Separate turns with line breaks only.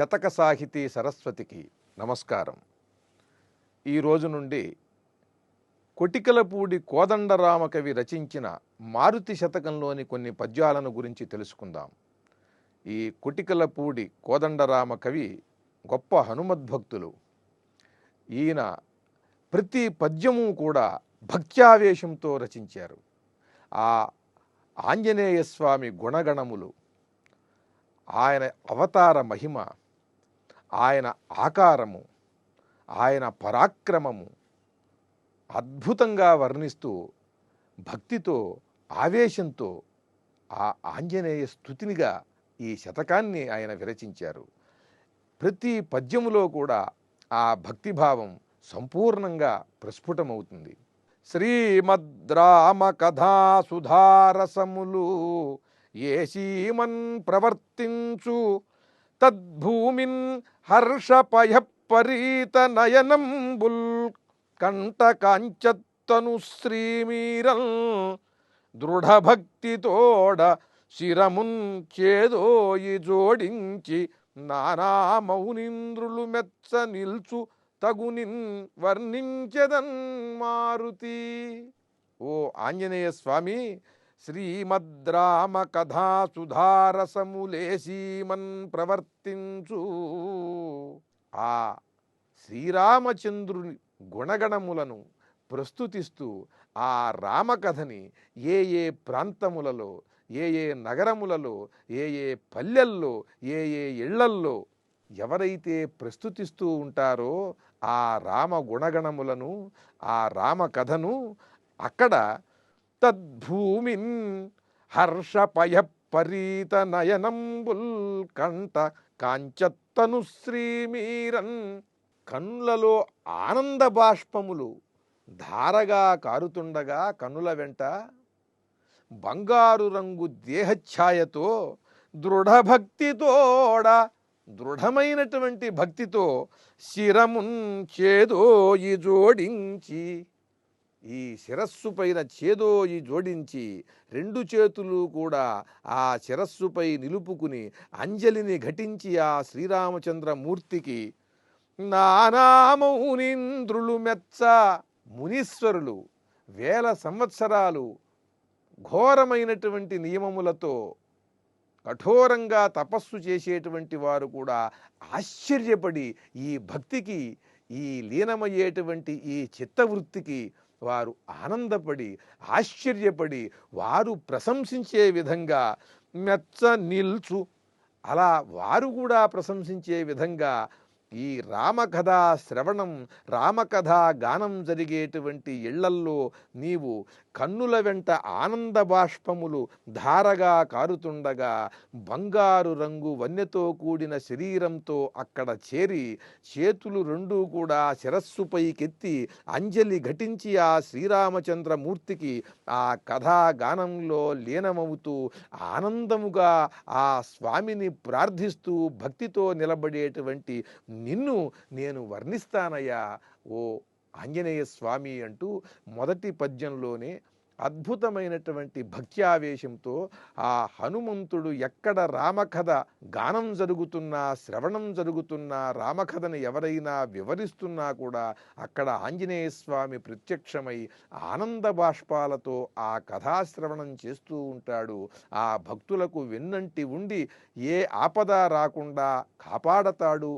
శతక సాహితీ సరస్వతికి నమస్కారం. ఈ రోజు నుండి కొటికలపూడి కోదండరామ కవి రచించిన మారుతి శతకంలోని కొన్ని పద్యాలను గురించి తెలుసుకుందాం. ఈ కొటికలపూడి కోదండరామ కవి గొప్ప హనుమద్భక్తులు. ఈయన ప్రతి పద్యము కూడా భక్త్యావేశంతో రచించారు. ఆ ఆంజనేయ స్వామి గుణగణములు ఆయన అవతార మహిమ ఆయన ఆకారము ఆయన పరాక్రమము అద్భుతంగా వర్ణిస్తూ భక్తితో ఆవేశంతో ఆ ఆంజనేయ స్థుతినిగా ఈ శతకాన్ని ఆయన విరచించారు. ప్రతి పద్యములో కూడా ఆ భక్తిభావం సంపూర్ణంగా ప్రస్ఫుటమవుతుంది. శ్రీమద్రామ కథా సుధారసములు ఏ సీమన్ ప్రవర్తించు తద్భూమిన్ హర్షపయ హర్షపయపరీత నయనంబుల్ కంటకాంచత్తను శ్రీమీరల్ దృఢభక్తితోడ శిరమున్ చేదోయి జోడించి నానా మౌనింద్రులు మెచ్చ నిల్చు తగునిన్ వర్ణించదన్ మారుతి. ఓ ఆంజనేయ స్వామి శ్రీమద్రామ కథా సుధారసములేసీమన్ ప్రవర్తించు. ఆ శ్రీరామచంద్రుని గుణగణములను ప్రస్తుతిస్తూ ఆ రామకథని ఏ ఏ ప్రాంతములలో ఏ ఏ నగరములలో ఏ ఏ పల్లెల్లో ఏ ఏ ఇళ్ళల్లో ఎవరైతే ప్రస్తుతిస్తూ ఉంటారో ఆ రామ గుణగణములను ఆ రామ కథను అక్కడ తద్భూమిన్ హర్షపయ పరీత నయనంబుల్ కంట కాంచత్తను శ్రీమీరన్ కన్నులలో ఆనంద బాష్పములు ధారగా కారుతుండగా కన్నుల వెంట బంగారు రంగు దేహఛాయతో దృఢభక్తితోడ దృఢమైనటువంటి భక్తితో శిరమున్ ఈ జోడించి ఈ శిరస్సు పైన చేదోయి జోడించి రెండు చేతులు కూడా ఆ శిరస్సుపై నిలుపుకుని అంజలిని ఘటించి ఆ శ్రీరామచంద్రమూర్తికి నానామౌనింద్రులు మెచ్చ మునీశ్వరులు వేల సంవత్సరాలు ఘోరమైనటువంటి నియమములతో కఠోరంగా తపస్సు చేసేటువంటి వారు కూడా ఆశ్చర్యపడి ఈ భక్తికి ఈ లీనమయ్యేటువంటి ఈ చిత్తవృత్తికి వారు ఆనందపడి ఆశ్చర్యపడి వారు ప్రశంసించే విధంగా మెచ్చ నిల్చు. అలా వారు కూడా ప్రశంసించే విధంగా ఈ రామకథ శ్రవణం రామకథ గానం జరిగేటువంటి ఇళ్ళల్లో నీవు కన్నుల వెంట ఆనంద బాష్పములు ధారగా కారుతుండగా బంగారు రంగు వన్యతో కూడిన శరీరంతో అక్కడ చేరి చేతులు రెండూ కూడా శిరస్సుపైకెత్తి అంజలి ఘటించి ఆ శ్రీరామచంద్రమూర్తికి ఆ కథా గానంలో లీనమవుతూ ఆనందముగా ఆ స్వామిని ప్రార్థిస్తూ భక్తితో నిలబడేటువంటి నిన్ను నేను వర్ణిస్తానయ్యా ఓ ఆంజనేయ స్వామి అంటూ మొదటి పద్యంలోనే అద్భుతమైనటువంటి భక్త్యావేశంతో ఆ హనుమంతుడు ఎక్కడ రామకథ గానం జరుగుతున్నా శ్రవణం జరుగుతున్నా రామకథను ఎవరైనా వివరిస్తున్నా కూడా అక్కడ ఆంజనేయ స్వామి ప్రత్యక్షమై ఆనంద బాష్పాలతో ఆ కథాశ్రవణం చేస్తూ ఉంటాడు. ఆ భక్తులకు వెన్నంటి ఉండి ఏ ఆపద రాకుండా కాపాడతాడు.